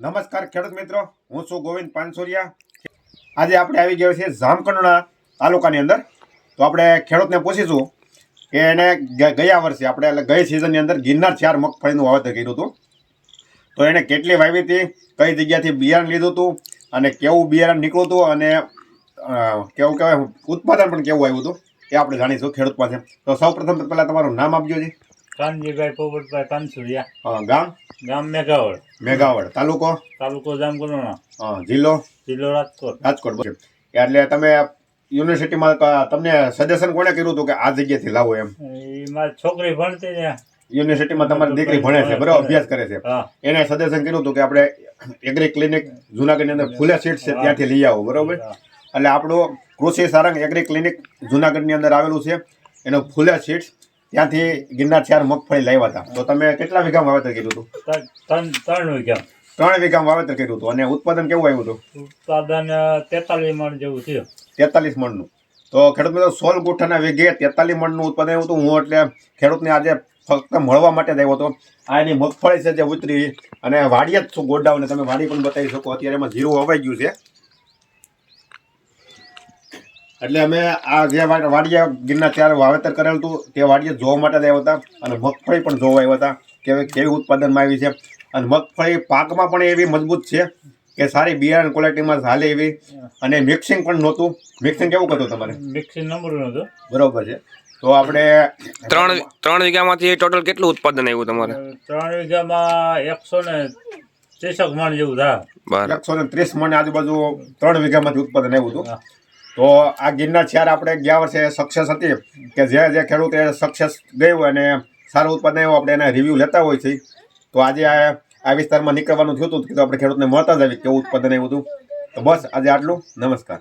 નમસ્કાર ખેડૂત મિત્રો, હું છું ગોવિંદ પાનસુરિયા. આજે આપણે આવી ગયા છે જામકંડોળા તાલુકાની અંદર. તો આપણે ખેડૂતને પૂછીશું કે એને ગયા વર્ષે આપણે, એટલે ગઈ સિઝનની અંદર ગિરનાર ચાર મગફળીનું વાવેતર કર્યું હતું. તો એણે કેટલી વાવી હતી, કઈ જગ્યાથી બિયારણ લીધું હતું, અને કેવું બિયારણ નીકળ્યું હતું, અને કેવું કહેવાય, ઉત્પાદન પણ કેવું આવ્યું હતું, એ આપણે જાણીશું ખેડૂત પાસે. તો સૌ પ્રથમ પહેલાં તમારું નામ આપજો જી. કાનજીભાઈ પોપટભાઈ કાનસુરિયા. ગામ? ગામ મેઘાવળ. મેઘાવડ તાલુકો? તાલુકો જામકંડોરણા અ, જિલ્લો? જિલ્લો રાજકોટ. રાજકોટ એટલે તમે યુનિવર્સિટીમાં તમને સજેશન કોણે કર્યું હતું કે આ જગ્યાથી લાવો એમ? મારી છોકરી ભણતી ને. યુનિવર્સિટીમાં તમારી દીકરી ભણે છે બરાબર અભ્યાસ કરે છે. એને સજેશન કર્યું હતું કે આપણે એગ્રી ક્લિનિક જુનાગઢની અંદર ફૂલે સીટ છે ત્યાંથી લઈ આવો બરાબર? એટલે આપણું કૃષિ સારંગ એગ્રી ક્લિનિક જુનાગઢની અંદર આવેલું છે. એનું ફૂલે સીટ ત્યાંથી ગિરનાર ચાર મગફળી લાવ્યા હતા. તો તમે કેટલા વીઘામાં વાવેતર કર્યું હતું? ત્રણ- ત્રણ વીઘા. ત્રણ વીઘામાં વાવેતર કર્યું હતું. અને ઉત્પાદન કેવું આવ્યું હતું? ઉત્પાદન તેતાલીસ મણ જેવું છે તેતાલીસ મણનું. તો ખેડૂત મિત્રો સોળ ગુઠાના વેગે તેતાલીસ મણનું ઉત્પાદન આવ્યું હતું. હું એટલે ખેડૂતને આજે ફક્ત મળવા માટે જ આવ્યો હતો. આ એની મગફળી છે જે ઉતરી. અને વાડીએ જ છું ગોડાઉન તમે વાડી પણ બતાવી શકો. અત્યારે એમાં જીરું અવાઈ ગયું છે. એટલે અમે આ જે વાડિયા ગીરના ગિરનાર ચાર વાવેતર કરેલું હતું તે વાડિયા જોવા માટે આવ્યા હતા અને મગફળી પણ જોવા આવ્યા હતા કે કેવી ઉત્પાદનમાં આવી છે. અને મગફળી પાકમાં પણ એવી મજબૂત છે કે સારી બિયારણ ક્વોલિટીમાં હાલે એવી અને મિક્સિંગ પણ નહોતું. મિક્સિંગ કેવું કરતું તમારે? મિક્સિંગ નંબર નહોતું. બરોબર છે. તો આપણે ત્રણ ત્રણ વીઘામાંથી ટોટલ કેટલું ઉત્પાદન આવ્યું તમારે? ત્રણ વીઘામાં એકસો ને ત્રીસક મણ જેવું થાય એકસો ને ત્રીસ મણ આજુબાજુ ત્રણ વીઘામાંથી ઉત્પાદન આવ્યું હતું. તો આ ગિરનાર ચાર આપણે ગયા વર્ષે સક્સેસ હતી કે જે જે ખેડૂત એ સક્સેસ ગયું અને સારું ઉત્પાદન આવ્યું, આપણે એના રિવ્યૂ લેતા હોય છે. તો આજે આ આ વિસ્તારમાં નીકળવાનું થયું હતું તો આપણે ખેડૂતને મળતા જ આવી કેવું ઉત્પાદન આવ્યું હતું. તો બસ આજે આટલું. નમસ્કાર.